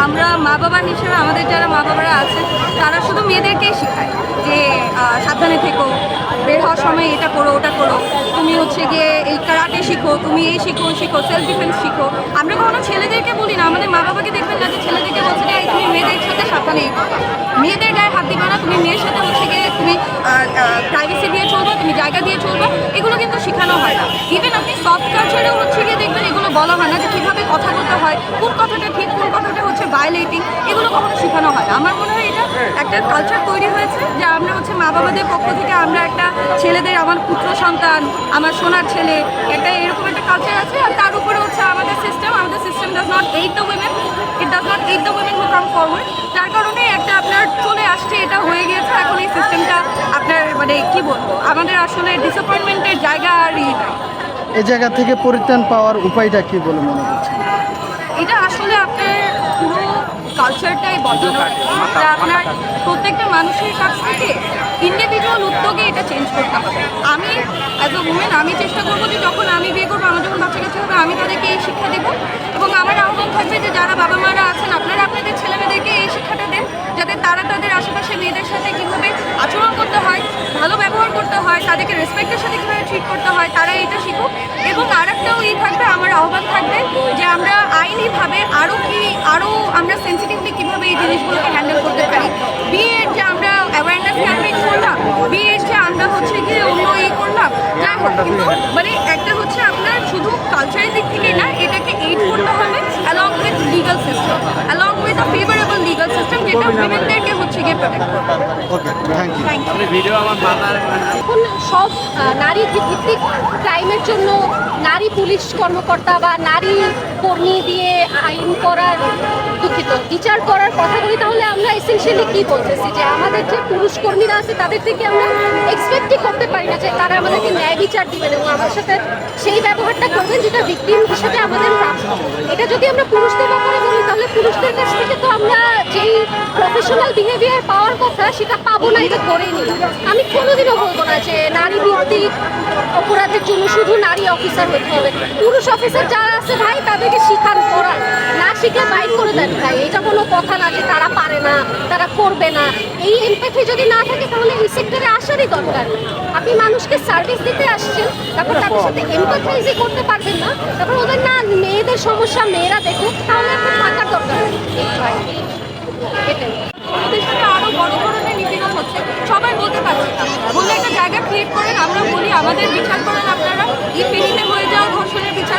আমরা মা বাবা হিসেবে আমাদের যারা মা বাবারা আছেন তারা শুধু মেয়েদেরকেই শেখায় যে সাবধানে থেকো বের হওয়ার সময় এটা করো ওটা করো। তুমি হচ্ছে গিয়ে এই কারাটে শিখো তুমি এই শিখো শিখো সেলফ ডিফেন্স শিখো। আমরা কখনো ছেলেদেরকে বলি না আমাদের মা বাবাকে দেখবেন না যে ছেলেদেরকে বলছে যে "এই, তুমি মেয়েদের সাথে সাবধানে মেয়েদের গায়ে হাত দিবে না তুমি মেয়ের সাথে হচ্ছে গিয়ে তুমি প্রাইভেসি দিয়ে চলবো তুমি জায়গা দিয়ে চলবো এগুলো কিন্তু শেখানো হয় না। ইভেন আপনি সফট কালচারেও হচ্ছে গিয়ে দেখবেন এগুলো বলা হয় না যে কথা বলতে হয়, কোন কথাটা ঠিক, কোন কথাটা হচ্ছে ভায়োলেটিং এগুলো কখনো শেখানো হয় না। আমার মনে হয় এটা একটা কালচার তৈরি হয়েছে যে আমরা হচ্ছে মা বাবাদের পক্ষ থেকে আমরা একটা ছেলেদের, আমার পুত্র সন্তান, আমার সোনার ছেলে, একটা এরকম একটা কালচার আছে, আর তার উপরে হচ্ছে আমাদের সিস্টেম আমাদের system does not aid the women it does not aid the women who come forward যার কারণে একটা আপনার চলে আসছে, এটা হয়ে গিয়েছে আমাদের আসলে ডিসঅ্যাপয়েন্টমেন্টের জায়গা আর ই নাই। এই জায়গা থেকে পরিত্রাণ পাওয়ার উপায়টা কি বলে মনে হচ্ছে এটা আসলে আপনার পুরো কালচারটাই বদল এটা আপনার প্রত্যেকটা মানুষের কাছ থেকে ইন্ডিভিজুয়াল উদ্যোগে এটা চেঞ্জ করতে হবে। আমি অ্যাজ আ উমেন আমি চেষ্টা করব যে যখন আমি বিয়ে করব আমার যখন বাচ্চা কাছে হবে আমি তাদেরকে এই শিক্ষা দেবো এবং আমার আহ্বান থাকবে যে যারা বাবা মারা আছেন আপনারা আপনাদের ছেলে মেয়েদেরকে এই শিক্ষাটা দেন যাতে তারা তাদের আশেপাশে মেয়েদের সাথে কীভাবে আচরণ করতে হয় ভালো ব্যবহার করতে হয় তাদেরকে রেসপেক্টের সাথে কীভাবে ট্রিট করতে হয় তারা এটা শিখুক। এবং আরেকটাও এই থাকবে, আমার আহ্বান থাকবে যে আমরা আইনিভাবে আরও কি আরও আমরা সেন্সিটিভলি কীভাবে এই জিনিসগুলোকে হ্যান্ডেল করতে পারি। বিয়ের যে আমরা অ্যাওয়ারনেস ক্যাম্পেইন করলাম বিয়ের যে আমরা হচ্ছে গিয়ে অন্য ই করলাম, যাই হোক, কিন্তু মানে একটা হচ্ছে আপনার শুধু কালচারের দিক থেকে না, এটাকে এইড করতে হবে along with legal system along with a favourable legal system যেটা ওকে থ্যাংক ইউ ভিডিও আমার এখন। সব নারী ভিত্তিক ক্রাইমের জন্য নারী পুলিশ কর্মকর্তা বা নারী কর্মী দিয়ে আইন করার দুঃখিত। বিচার করার কথা বলি তাহলে আমরা এসেনশিয়ালি কি বলতেছি? যে আমাদের যে পুরুষ কর্মীরা আছে তাদের থেকে আমরা এক্সপেক্টই করতে পারি না যে তারা আমাদেরকে ন্যায় বিচার দিবেন এবং আমাদের সাথে সেই ব্যবহারটা করবেন যেটা ভিকটিম হিসেবে আমাদের প্রাপ্য। এটা যদি আমরা পুরুষদের ব্যাপারে বলি তাহলে পুরুষদের কাছ থেকে তো আমরা যেই প্রফেশনাল বিহেভিয়ার পাওয়ার কথা সেটা পাবো না, এটা ধরেই নিই আমি কোনোদিনও বলব না যে নারী ভিত্তিক অপরাধের জন্য শুধু নারী অফিসার হতে হবে। পুরুষ অফিসার যারা আছে ভাই, তাদেরকে শিখান করান না শিখে বাইক করে দেন ভাই। এটা কোনো কথা না যে তারা পারে না, তারা করবে না। এই এমপ্যাথি যদি না থাকে, তাহলে এই সেক্টরে আসারই দরকার। আপনি মানুষকে সার্ভিস দিতে আসছেন, তারপর তাদের সাথে এমপ্যাথাইজই করতে পারবেন না। তারপর ওদের না, মেয়েদের সমস্যা, মেয়েরা দেখুক, তাহলে আপনার থাকার দরকার নেই ভাই এটাই আমাদের সাথে আরও বড় ধরনের নিপীড়ন হচ্ছে সবাই বলতে পারছে না বললে একটা জায়গা ক্রিয়েট করেন আমরা বলি আমাদের বিচার করেন আপনারা। ই ফেরিতে হয়ে যাওয়া বিচার